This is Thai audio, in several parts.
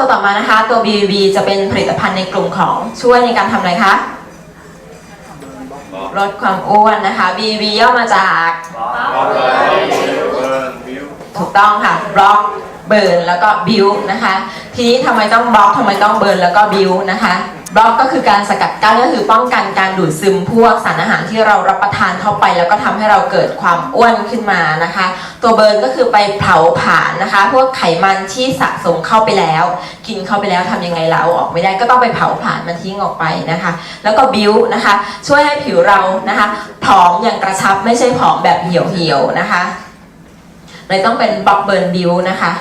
ตัวต่อมานะคะ ตัว BBB จะเป็นผลิตภัณฑ์ในกลุ่มของช่วยในการทำอะไรคะ ลดความอ้วนนะคะ BBB ย่อมาจากถูกต้องค่ะบล็อกเบิร์นแล้วก็บิวนะคะ ทีนี้ทำไมต้องบล็อกทำไมต้องเบิร์นแล้วก็บิวนะคะ บล็อกก็คือการสกัดกั้นก็คือป้องกันการดูดซึมพวกสารอาหารที่เรารับประทานเข้าไป แล้วก็ทำให้เราเกิดความอ้วนขึ้นมานะคะ ตัวเบิร์นก็คือไปเผาผลาญนะคะ พวกไขมันที่สะสมเข้าไปแล้ว กินเข้าไปแล้วทำยังไงเราเอาออกไม่ได้ก็ต้องไปเผาผลาญมันทิ้งออกไปนะคะ แล้วก็บิวนะคะ ช่วยให้ผิวเรานะคะผอมอย่างกระชับไม่ใช่ผอมแบบเหี่ยวๆนะคะเลยต้องเป็นบล็อกเบิร์นบิวนะคะ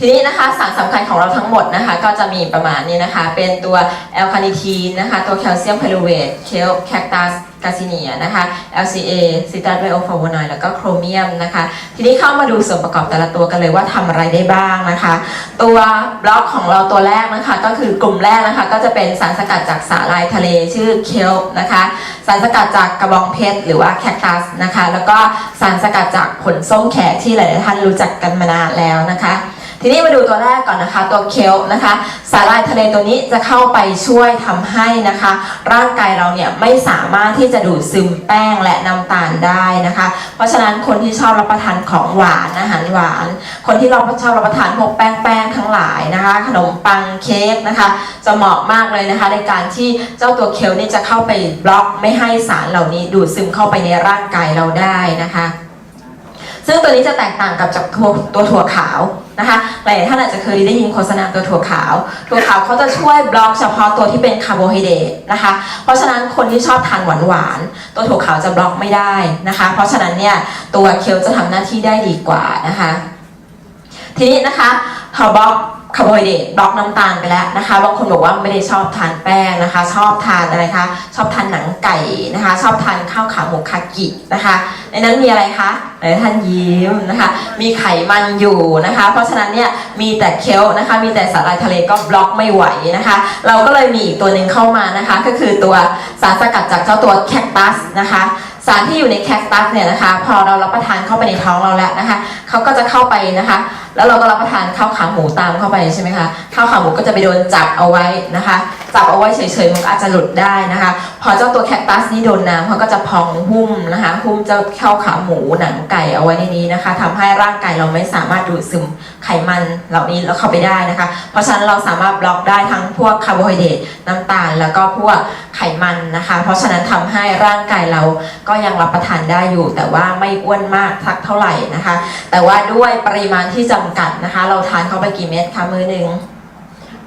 ทีนี้นะคะสารสำคัญของเราทั้งหมดนะคะก็จะมีประมาณนี้นะคะเป็นตัวแอลคาเนิทีนนะคะตัวแคลเซียมไพรูเวตเคลแคคตัสกาซิเนียนะคะ LCA ซิตาไบโอฟลาวโนอยแล้วก็โครเมียมนะคะ ทีนี้เข้ามาดูส่วนประกอบแต่ละตัวกันเลยว่าทำอะไรได้บ้างนะคะ ตัวบล็อกของเราตัวแรกนะคะ ก็คือกลุ่มแรกนะคะ ก็จะเป็นสารสกัดจากสาหร่ายทะเลชื่อเคลนะคะ สารสกัดจากกระบองเพชรหรือว่าแคคตัสนะคะ แล้วก็สารสกัดจากผลส้มแขกที่หลายๆท่านรู้จักกันมานานแล้วนะคะ ทีนี้มาดูตัวแรกก่อนนะคะ ตัวเคลนะคะ สาหร่ายทะเลตัวนี้จะเข้าไปช่วยทำให้นะคะ ร่างกายเราเนี่ยไม่สามารถที่จะดูดซึมแป้งและน้ำตาลได้นะคะ เพราะฉะนั้นคนที่ชอบรับประทานของหวานอาหารหวาน คนที่เราชอบรับประทานพวกแป้งแป้งทั้งหลายนะคะ ขนมปังเค้กนะคะ จะเหมาะมากเลยนะคะ ในการที่เจ้าตัวเคลนี่จะเข้าไปบล็อกไม่ให้สารเหล่านี้ดูดซึมเข้าไปในร่างกายเราได้นะคะ ซึ่งตัวนี้จะแตกต่างกับจากตัวตัวถั่วขาว นะคะหลายท่านอาจจะเคยได้ยินโฆษณาตัวถั่วขาว ถั่วขาวเขาจะช่วยบล็อกเฉพาะตัวที่เป็นคาร์โบไฮเดรตนะคะ เพราะฉะนั้นคนที่ชอบทานหวานหวานตัวถั่วขาวจะบล็อกไม่ได้นะคะ เพราะฉะนั้นเนี่ยตัวเคลจะทำหน้าที่ได้ดีกว่านะคะ ทีนี้นะคะพอบล็อก คาร์โบไฮเดรตบล็อกน้ำตาลไปแล้วนะคะบางคนบอกว่าไม่ได้ชอบทานแป้งนะคะ ชอบทานอะไรคะชอบทานหนังไก่นะคะ ชอบทานข้าวขาหมูคากินะคะ ในนั้นมีอะไรคะหลายท่านยิ้มนะคะ มีไขมันอยู่นะคะ เพราะฉะนั้นเนี่ยมีแต่เคลนะคะ มีแต่สาหร่ายทะเลก็บล็อกไม่ไหวนะคะ เราก็เลยมีอีกตัวหนึ่งเข้ามานะคะ ก็คือตัวสารสกัดจากเจ้าตัวแคคตัสนะคะ สารที่อยู่ในแคคตัสเนี่ยนะคะ พอเรารับประทานเข้าไปในท้องเราแล้วนะคะเขาก็จะเข้าไปนะคะ แล้วเราก็รับประทานข้าวขาหมูตามเข้าไปใช่ไหมคะข้าวขาหมูก็จะไปโดนจับเอาไว้นะคะ จับเอาไว้เฉยๆมันก็อาจจะหลุดได้นะคะ พอเจ้าตัวแคคตัสนี่โดนน้ำเขาก็จะพองหุ้มนะคะหุ้มเจ้าเข้าขาหมูหนังไก่เอาไว้ในนี้นะคะทำให้ร่างกายเราไม่สามารถดูดซึมไขมันเหล่านี้แล้วเข้าไปได้นะคะ เพราะฉะนั้นเราสามารถบล็อกได้ทั้งพวกคาร์โบไฮเดรตน้ำตาล แล้วก็พวกไขมันนะคะ เพราะฉะนั้นทำให้ร่างกายเราก็ยังรับประทานได้อยู่ แต่ว่าไม่อ้วนมากสักเท่าไหร่นะคะ แต่ว่าด้วยปริมาณที่จำกัดนะคะ เราทานเข้าไปกี่เม็ดคะมื้อหนึ่ง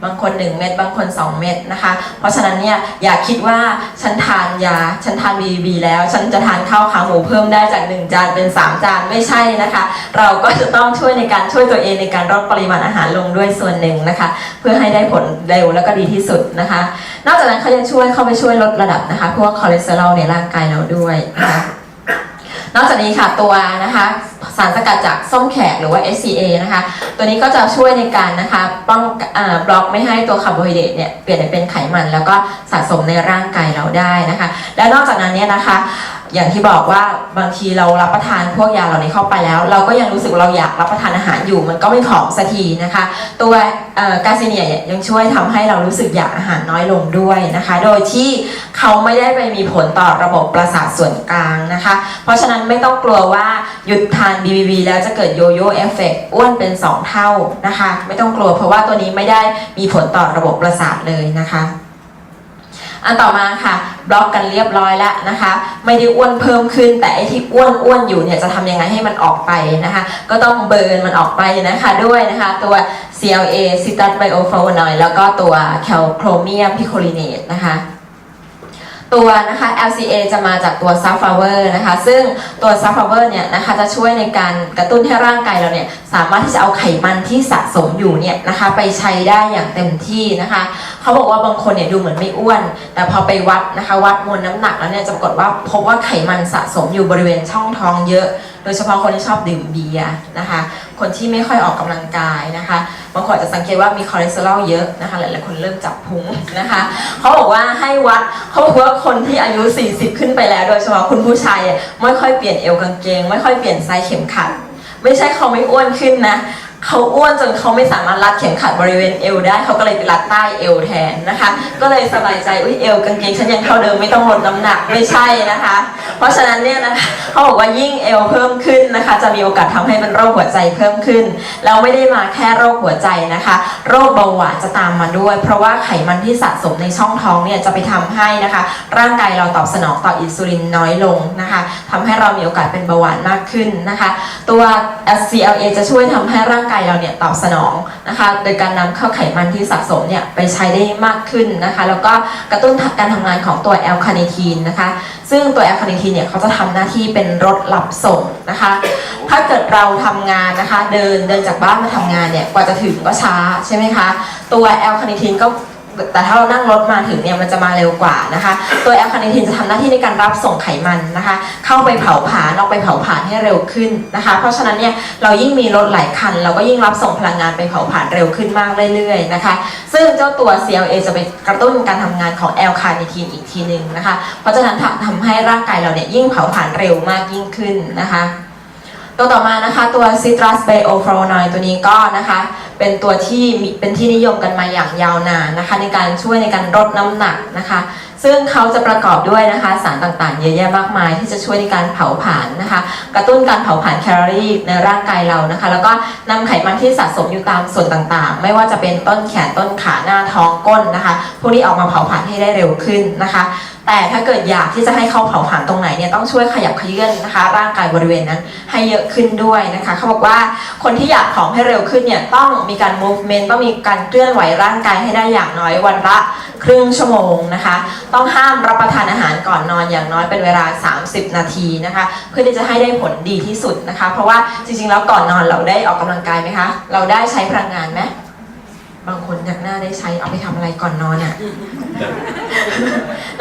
บางคน 1 เม็ดบางคน 2 เม็ดนะคะ เพราะฉะนั้นเนี่ยอย่าคิดว่าฉันทานยาฉันทาน BB แล้ว ฉันจะทานข้าวขาหมูเพิ่มได้จาก 1 จานเป็น 3 จานไม่ใช่นะคะ เราก็จะต้องช่วยในการช่วยตัวเองในการลดปริมาณอาหารลงด้วยส่วนหนึ่งนะคะ เพื่อให้ได้ผลเร็วแล้วก็ดีที่สุดนะคะ นอกจากนั้นเขายังช่วยเข้าไปช่วยลดระดับนะคะพวกคอเลสเตอรอลในร่างกายเราด้วยนะคะ นอกจากนี้ค่ะตัวนะคะสารสกัดจากส้มแขกหรือว่า SCA นะคะ ตัวนี้ก็จะช่วยในการนะคะป้องอบล็อกไม่ให้ตัวคาร์โบไฮเดรตเนี่ยเปลี่ยนเป็นไขมันแล้วก็สะสมในร่างกายเราได้นะคะ และนอกจากนั้นเนี่ยนะคะ อย่างที่บอกว่าบางทีเรารับประทานพวกยาเหล่านี้เข้าไปแล้ว เราก็ยังรู้สึกเราอยากรับประทานอาหารอยู่ มันก็ไม่ผอมสักทีนะคะ ตัวกาซิเนียเนียยังช่วยทำให้เรารู้สึกอยากอาหารน้อยลงด้วยนะคะ โดยที่เขาไม่ได้ไปมีผลต่อระบบประสาทส่วนกลางนะคะ เพราะฉะนั้นไม่ต้องกลัวว่าหยุดทาน BBB แล้วจะเกิดโยโย่เอฟเฟกต์อ้วนเป็น 2 เท่านะคะ ไม่ต้องกลัวเพราะว่าตัวนี้ไม่ได้มีผลต่อระบบประสาทเลยนะคะ อันต่อมาค่ะบล็อกกันเรียบร้อยแล้วนะคะ ไม่ได้อ้วนเพิ่มขึ้น แต่ไอที่อ้วนอ้วนอยู่เนี่ยจะทำยังไงให้มันออกไปนะคะ ก็ต้องเบิร์นมันออกไปนะคะด้วยนะคะ ตัว CLA ซิตัสไบโอฟลาวโนอยแล้วก็ตัวแคลโครเมียมพิโคลิเนตนะคะตัวนะคะ LCA จะมาจากตัวซัฟฟ l เวอร์นะคะ ซึ่งตัวซัฟฟ l เวอร์เนี่ยนะคะจะช่วยในการกระตุ้นให้ร่างกายเราเนี่ยสามารถที่จะเอาไขมันที่สะสมอยู่เนี่ยนะคะไปใช้ได้อย่างเต็มที่นะคะ เขาบอกว่าบางคนเนี่ยดูเหมือนไม่อ้วน แต่พอไปวัดนะคะวัดมวลน้ำหนักแล้วเนี่ยจะปรากฏว่าพบว่าไขมันสะสมอยู่บริเวณช่องท้องเยอะ โดยเฉพาะคนที่ชอบดื่มเบียร์นะคะ คนที่ไม่ค่อยออกกำลังกายนะคะบางคนจะสังเกตว่ามีคอเลสเตอรอลเยอะนะคะหลายๆคนเริ่มจับพุงนะคะเขาบอกว่าให้วัดเขาบอกว่าคนที่อายุ 40 ขึ้นไปแล้ว โดยเฉพาะคุณผู้ชายไม่ค่อยเปลี่ยนเอวกางเกง ไม่ค่อยเปลี่ยนไซส์เข็มขัดไม่ใช่เขาไม่อ้วนขึ้นนะ เขาอ้วนจนเขาไม่สามารถรัดเข็มขัดบริเวณเอวได้เขาก็เลยไปรัดใต้เอวแทนนะคะ ก็เลยสบายใจอุ้ยเอวกางเกงฉันยังเท่าเดิมไม่ต้องลดน้ำหนักไม่ใช่นะคะ เพราะฉะนั้นเนี่ยนะคะเขาบอกว่ายิ่งเอวเพิ่มขึ้นนะคะ จะมีโอกาสทำให้เป็นโรคหัวใจเพิ่มขึ้นแล้วไม่ได้มาแค่โรคหัวใจนะคะ โรคเบาหวานจะตามมาด้วย เพราะว่าไขมันที่สะสมในช่องท้องเนี่ยจะไปทำให้นะคะ ร่างกายเราตอบสนองต่ออินซูลินน้อยลงนะคะทำให้เรามีโอกาสเป็นเบาหวานมากขึ้นนะคะ ตัว SCLA จะช่วยทำให้ร่างกายเราเนี่ยตอบสนองนะคะ โดยการนำเข้าไขมันที่สะสมเนี่ยไปใช้ได้มากขึ้นนะคะ แล้วก็กระตุ้นการทำงานของตัวแอลคาเนทีนนะคะ ซึ่งตัวแอลคาเนทีนเนี่ยเขาจะทำหน้าที่เป็นรถลับส่งนะคะ ถ้าเกิดเราทำงานนะคะ เดินเดินจากบ้านมาทำงานเนี่ยกว่าจะถึงก็ช้าใช่ไหมคะ ตัวแอลคาเนทีนก็ แต่ถ้าเรานั่งรถมาถึงเนี่ยมันจะมาเร็วกว่านะคะตัวแอลคาเนทีนจะทำหน้าที่ในการรับส่งไขมันนะคะ เข้าไปเผาผลาญออกไปเผาผลาญให้เร็วขึ้นนะคะ เพราะฉะนั้นเนี่ยเรายิ่งมีรถหลายคัน เราก็ยิ่งรับส่งพลังงานไปเผาผลาญเร็วขึ้นมากเรื่อยๆนะคะ ซึ่งเจ้าตัว CLA จะไปกระตุ้นการทำงานของแอลคาเนทีนอีกทีหนึ่งนะคะ เพราะฉะนั้นทำให้ร่างกายเราเนี่ยยิ่งเผาผลาญเร็วมากยิ่งขึ้นนะคะ ตัวต่อมานะคะตัว Citrus Bioflavonoid ตัวนี้ก็นะคะ เป็นตัวที่มีเป็นที่นิยมกันมาอย่างยาวนานนะคะ ในการช่วยในการลดน้ำหนักนะคะ ซึ่งเขาจะประกอบด้วยนะคะ สารต่างๆ เยอะแยะมากมาย ที่จะช่วยในการเผาผลาญนะคะ กระตุ้นการเผาผลาญแคลอรี่ในร่างกายเรานะคะ แล้วก็นำไขมันที่สะสมอยู่ตามส่วนต่างๆ ไม่ว่าจะเป็นต้นแขนต้นขาหน้าท้องก้นนะคะ พวกนี้ออกมาเผาผลาญให้ได้เร็วขึ้นนะคะ แต่ถ้าเกิดอยากที่จะให้เขาเผาผลาญตรงไหนเนี่ยต้องช่วยขยับขยื่นนะคะ ร่างกายบริเวณนั้นให้เยอะขึ้นด้วยนะคะเขาบอกว่าคนที่อยากผอมให้เร็วขึ้นเนี่ยต้องมีการ movement ต้องมีการเคลื่อนไหวร่างกายให้ได้อย่างน้อยวันละครึ่งชั่วโมงนะคะ ต้องห้ามรับประทานอาหารก่อนนอนอย่างน้อยเป็นเวลา 30 นาทีนะคะ เพื่อที่จะให้ได้ผลดีที่สุดนะคะ เพราะว่าจริงๆแล้วก่อนนอนเราได้ออกกำลังกายไหมคะ เราได้ใช้พลังงานไหม บางคนอยากหน้าได้ใช้เอาไปทำอะไรก่อนนอนอะ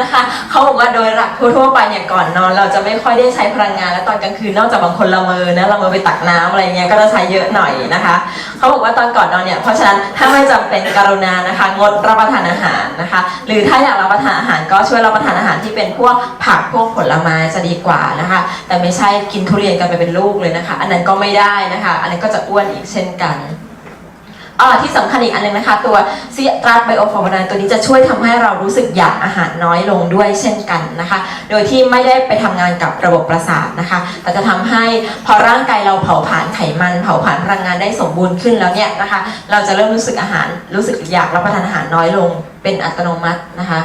นะคะเขาบอกว่าโดยหลักทั่วๆไปเนี่ยก่อนนอน เราจะไม่ค่อยได้ใช้พลังงานแล้วตอนกลางคืนนอกจากบางคนละเมอนะละเมอไปตักน้ำอะไรเงี้ยก็จะใช้เยอะหน่อยนะคะเขาบอกว่าตอนก่อนนอนเนี่ยเพราะฉะนั้นถ้าไม่จำเป็นกรุณานะคะ งดรับประทานอาหารนะคะ หรือถ้าอยากรับประทานอาหารก็ช่วยรับประทานอาหารที่เป็นพวกผักพวกผลไม้จะดีกว่านะคะ แต่ไม่ใช่กินทุเรียนกันไปเป็นลูกเลยนะคะ อันนั้นก็ไม่ได้นะคะ อันนั้นก็จะอ้วนอีกเช่นกัน อ๋อที่สำคัญอีกอันหนึงนะคะ ตัวซีตราไบโอฟอร์มานตัวนี้จะช่วยทำให้เรารู้สึกอยากอาหารน้อยลงด้วยเช่นกันนะคะ โดยที่ไม่ได้ไปทำงานกับระบบประสาทนะคะ แต่จะทำให้พอร่างกายเราเผาผลาญไขมัน เผาผลาญพลังงานได้สมบูรณ์ขึ้นแล้วเนี่ยนะคะ เราจะเริ่มรู้สึกอาหารรู้สึกอยากรับประทานอาหารน้อยลง เป็นอัตโนมัตินะคะ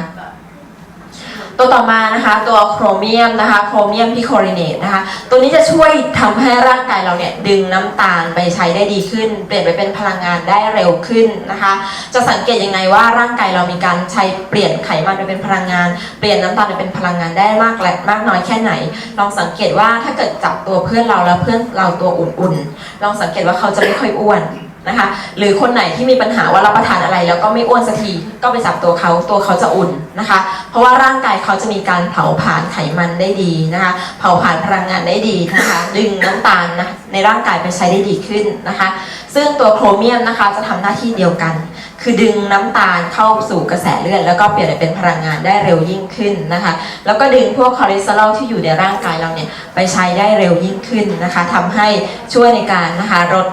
ตัวต่อมานะคะตัวโครเมียมนะคะโครเมียมพิโคลิเนตนะคะตัวนี้จะช่วยทำให้ร่างกายเราเนี่ยดึงน้ำตาลไปใช้ได้ดีขึ้น เปลี่ยนไปเป็นพลังงานได้เร็วขึ้นนะคะ จะสังเกตยังไงว่าร่างกายเรามีการใช้เปลี่ยนไขมันไปเป็นพลังงาน เปลี่ยนน้ำตาลไปเป็นพลังงานได้มากและมากน้อยแค่ไหน ลองสังเกตว่าถ้าเกิดจับตัวเพื่อนเราแล้วเพื่อนเราตัวอุ่นๆ ลองสังเกตว่าเขาจะไม่ค่อยอ้วน นะคะ หรือคนไหนที่มีปัญหาว่ารับประทานอะไร แล้วก็ไม่อ้วนสักทีก็ไปจับตัวเขาตัวเขาจะอุ่นนะคะ เพราะว่าร่างกายเขาจะมีการเผาผลาญไขมันได้ดีนะคะ เผาผลาญพลังงานได้ดีนะคะ ดึงน้ำตาลนะในร่างกายไปใช้ได้ดีขึ้นนะคะ ซึ่งตัวโครเมียมนะคะจะทำหน้าที่เดียวกัน คือดึงน้ำตาลเข้าสู่กระแสเลือดแล้วก็เปลี่ยนเป็นพลังงานได้เร็วยิ่งขึ้นนะคะ แล้วก็ดึงพวกคอเลสเตอรอลที่อยู่ในร่างกายเราเนี่ยไปใช้ได้เร็วยิ่งขึ้นนะคะทำให้ช่วยในการนะคะลด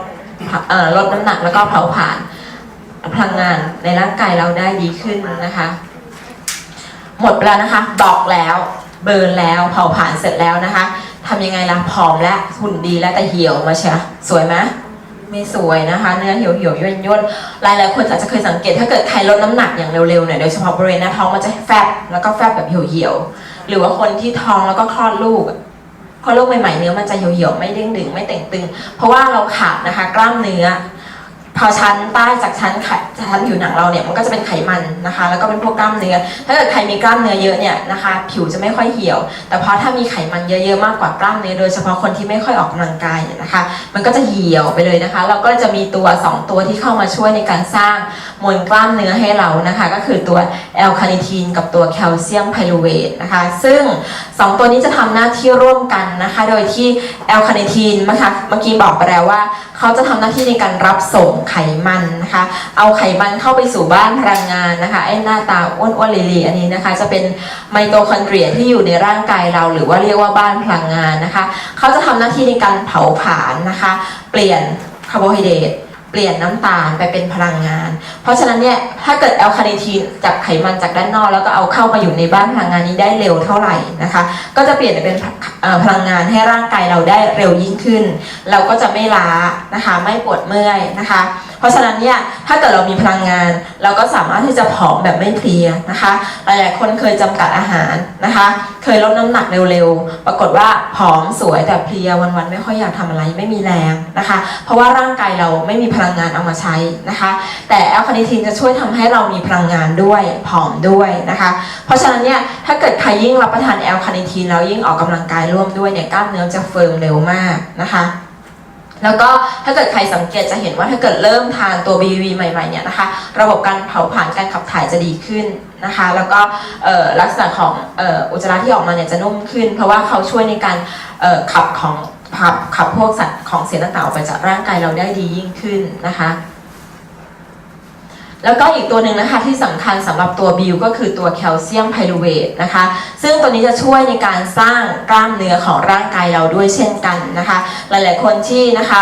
ลดน้ำหนักแล้วก็เผาผลาญพลังงานในร่างกายเราได้ดีขึ้นนะคะ หมดไปแล้วนะคะบอกแล้วเบิร์นแล้วเผาผลาญเสร็จแล้วนะคะทำยังไงล่ะผอมและหุ่นดีและแต่เหี่ยวมาเชียสวยไหมไม่สวยนะคะ เนื้อเหี่ยวเหี่ยวย่นย่นหลายหลายคนอาจจะเคยสังเกตถ้าเกิดใครลดน้ำหนักอย่างเร็วๆเนี่ยโดยเฉพาะบริเวณหน้าท้องมันจะแฟบแล้วก็แฟบแบบเหี่ยวเหี่ยวๆหรือว่าคนที่ท้องแล้วก็คลอดลูก พอลูกใหม่ๆเนื้อมันจะเหี่ยวๆไม่เด้งดึงไม่เต่งตึง เพราะว่าเราขาดนะคะ กล้ามเนื้อ พอชั้นใต้จากชั้นไขชั้นผิวหนังเราเนี่ยมันก็จะเป็นไขมันนะคะ แล้วก็เป็นพวกกล้ามเนื้อ ถ้าเกิดใครมีกล้ามเนื้อเยอะเนี่ยนะคะ ผิวจะไม่ค่อยเหี่ยว แต่พอถ้ามีไขมันเยอะๆมากกว่ากล้ามเนื้อโดยเฉพาะคนที่ไม่ค่อยออกกำลังกายเนี่ยนะคะ มันก็จะเหี่ยวไปเลยนะคะ เราก็จะมีตัว 2 ตัวที่เข้ามาช่วยในการสร้างมวลกล้ามเนื้อให้เรานะคะ ก็คือตัวแอลคาเนทีนกับตัวแคลเซียมไพรูเวทนะคะ ซึ่ง 2 ตัวนี้จะทำหน้าที่ร่วมกันนะคะ โดยที่แอลคาเนทีนนะคะเมื่อกี้บอกไปแล้วว่า เขาจะทำหน้าที่ในการรับส่งไขมันนะคะ เอาไขมันเข้าไปสู่บ้านพลังงานนะคะไอ้หน้าตาอ้วนๆลีๆอันนี้นะคะ จะเป็นไมโตคอนเดรียที่อยู่ในร่างกายเรา หรือว่าเรียกว่าบ้านพลังงานนะคะ เขาจะทำหน้าที่ในการเผาผลาญนะคะ เปลี่ยนคาร์โบไฮเดรต เปลี่ยนน้ำตาลไปเป็นพลังงาน เพราะฉะนั้นเนี่ยถ้าเกิดแอลคาเนทีนจากไขมันจากด้านนอก แล้วก็เอาเข้ามาอยู่ในบ้านพลังงานนี้ได้เร็วเท่าไหร่นะคะ ก็จะเปลี่ยนเป็นพลังงานให้ร่างกายเราได้เร็วยิ่งขึ้น เราก็จะไม่ล้านะคะ ไม่ปวดเมื่อยนะคะ เพราะฉะนั้นเนี่ยถ้าเกิดเรามีพลังงาน เราก็สามารถที่จะผอมแบบไม่เพลียนะคะ หลายๆคนเคยจำกัดอาหารนะคะ เคยลดน้ำหนักเร็วๆ ปรากฏว่าผอมสวยแต่เพลียวันๆไม่ค่อยอยากทำอะไรไม่มีแรงนะคะ เพราะว่าร่างกายเราไม่มีพลังงานเอามาใช้นะคะ แต่แอลคาเนทีนจะช่วยทำให้เรามีพลังงานด้วยผอมด้วยนะคะ เพราะฉะนั้นเนี่ยถ้าเกิดใครยิ่งรับประทานแอลคาเนทีนแล้วยิ่งออกกำลังกายร่วมด้วยเนี่ยกล้ามเนื้อจะเฟิร์มเร็วมากนะคะ แล้วก็ถ้าเกิดใครสังเกตจะเห็นว่าถ้าเกิดเริ่มทานตัว BV ใหม่ๆเนี่ยนะคะ ระบบการเผาผลาญการขับถ่ายจะดีขึ้นนะคะ แล้วก็ลักษณะของอ,อ,อุจจาระที่ออกมาเนี่ยจะนุ่มขึ้น เพราะว่าเขาช่วยในการขับของขับขับพวกสัตว์ของเสียต่างๆออกไปจากร่างกายเราได้ดียิ่งขึ้นนะคะ แล้วก็อีกตัวหนึ่งนะคะที่สำคัญสำหรับตัวบิวก็คือตัวแคลเซียมไพรูเวตนะคะ ซึ่งตัวนี้จะช่วยในการสร้างกล้ามเนื้อของร่างกายเราด้วยเช่นกันนะคะ หลายๆคนที่นะคะ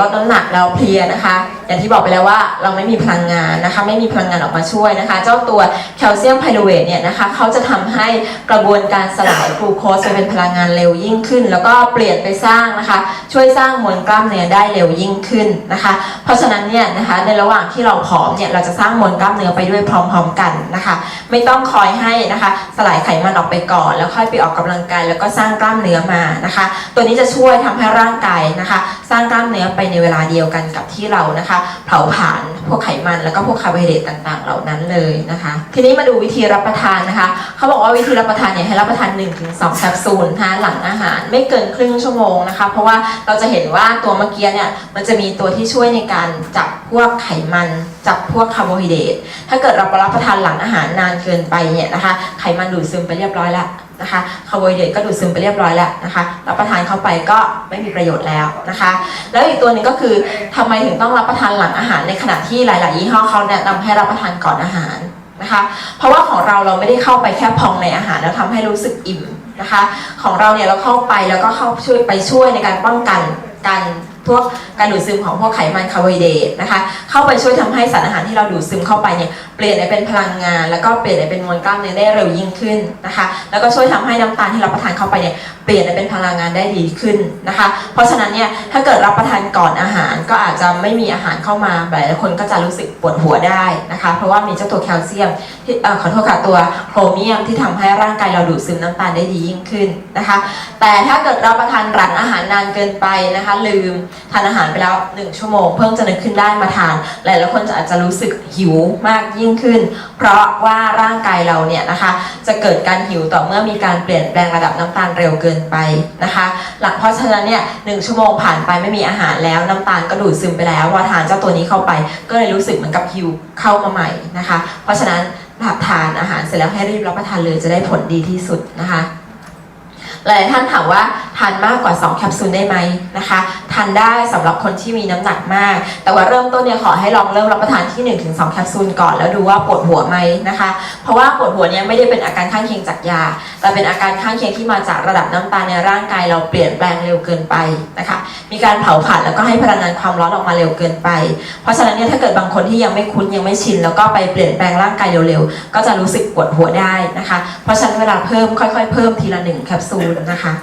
ลดน้ำหนักแล้วเพลียนะคะ อย่างที่บอกไปแล้วว่าเราไม่มีพลังงานนะคะ ไม่มีพลังงานออกมาช่วยนะคะ เจ้าตัวแคลเซียมไพรูเวตเนี่ยนะคะเขาจะทำให้กระบวนการสลายกลูโคสไปเป็นพลังงานเร็วยิ่งขึ้น แล้วก็เปลี่ยนไปสร้างนะคะ ช่วยสร้างมวลกล้ามเนื้อได้เร็วยิ่งขึ้นนะคะ เพราะฉะนั้นเนี่ยนะคะในระหว่างที่เราผอมเนี่ยเราจะสร้างมวลกล้ามเนื้อไปด้วยพร้อม ๆ กันนะคะ ไม่ต้องคอยให้นะคะ สลายไขมันออกไปก่อน แล้วค่อยไปออกกำลังกายแล้วก็สร้างกล้ามเนื้อมานะคะ ตัวนี้จะช่วยทำให้ร่างกายนะคะ สร้างกล้ามเนื้อไปในเวลาเดียวกันกับที่เรานะคะ เผาผลาญพวกไขมันแล้วก็พวกคาร์โบไฮเดรตต่างๆ เหล่านั้นเลยนะคะ ทีนี้มาดูวิธีรับประทานนะคะเขาบอกว่าวิธีรับประทานเนี่ยให้รับประทาน 1-2แคปซูลนะคะหลังอาหารไม่เกินครึ่งชั่วโมงนะคะ เพราะว่าเราจะเห็นว่าตัวเมื่อกี้เนี่ยมันจะมีตัวที่ช่วยในการจับพวกไขมัน จับพวกคาร์โบไฮเดรตถ้าเกิดเรารับประทานหลังอาหารนานเกินไปเนี่ยนะคะไขมันดูดซึมไปเรียบร้อยแล้วนะคะคาร์โบไฮเดรตก็ดูดซึมไปเรียบร้อยแล้วนะคะรับประทานเข้าไปก็ไม่มีประโยชน์แล้วนะคะ แล้วอีกตัวหนึ่งก็คือทำไมถึงต้องรับประทานหลังอาหารในขณะที่หลาย ๆ ยี่ห้อเขาแนะนำให้รับประทานก่อนอาหารนะคะ เพราะว่าของเราเราไม่ได้เข้าไปแค่พองในอาหารแล้วทำให้รู้สึกอิ่มนะคะ ของเราเนี่ยเราเข้าไปแล้วก็เข้าช่วยไปช่วยในการป้องกันการ พวกการดูดซึมของพวกไขมันคาร์โบไฮเดรตนะคะ เข้าไปช่วยทำให้สารอาหารที่เราดูดซึมเข้าไปเนี่ยเปลี่ยนให้เป็นพลังงาน แล้วก็เปลี่ยนให้เป็นมวลกล้ามเนื้อได้เร็วยิ่งขึ้นนะคะ แล้วก็ช่วยทำให้น้ำตาลที่เราประทานเข้าไปเนี่ยเปลี่ยนให้เป็นพลังงานได้ดีขึ้นนะคะ เพราะฉะนั้นเนี่ยถ้าเกิดรับประทานก่อนอาหาร ก็อาจจะไม่มีอาหารเข้ามาหลายคนก็จะรู้สึกปวดหัวได้นะคะ เพราะว่ามีเจ้าตัวแคลเซียมที่ขอโทษค่ะตัวโครเมียมที่ทำให้ร่างกายเราดูดซึมน้ำตาลได้ดียิ่งขึ้นนะคะ แต่ถ้าเกิดรับประทานหลังอาหารนานเกินไปนะคะ ลืมทานอาหารไปแล้ว 1 ชั่วโมง เพิ่งจะนึกขึ้นได้มาทานหลายๆคนจะอาจจะรู้สึกหิวมากยิ่งขึ้น เพราะว่าร่างกายเราเนี่ยนะคะ จะเกิดการหิวต่อเมื่อมีการเปลี่ยนแปลงระดับน้ำตาลเร็วเกินไปนะคะ หลังเพราะฉะนั้นเนี่ยหนึ่งชั่วโมงผ่านไปไม่มีอาหารแล้วน้ำตาลก็ดูดซึมไปแล้วพอทานเจ้าตัวนี้เข้าไป ก็เลยรู้สึกเหมือนกับหิวเข้ามาใหม่นะคะ เพราะฉะนั้นหากทานอาหารเสร็จแล้วให้รีบรับประทานเลยจะได้ผลดีที่สุดนะคะหลายท่านถามว่า ทานมากกว่า 2 แคปซูลได้ไหมนะคะทานได้สำหรับคนที่มีน้ำหนักมาก แต่ว่าเริ่มต้นเนี่ยขอให้ลองเริ่มรับประทานที่ 1-2 แคปซูลก่อนแล้วดูว่าปวดหัวไหมนะคะ เพราะว่าปวดหัวเนี่ยไม่ได้เป็นอาการข้างเคียงจากยา แต่เป็นอาการข้างเคียงที่มาจากระดับน้ำตาลในร่างกายเราเปลี่ยนแปลงเร็วเกินไปนะคะมีการเผาผลาญแล้วก็ให้พลังงานความร้อนออกมาเร็วเกินไป เพราะฉะนั้นเนี่ยถ้าเกิดบางคนที่ยังไม่คุ้นยังไม่ชิน แล้วก็ไปเปลี่ยนแปลงร่างกายเร็วๆก็จะรู้สึกปวดหัวได้นะคะ เพราะฉะนั้นเวลาเพิ่มค่อย ๆ เพิ่มทีละหนึ่งแคปซูลนะคะ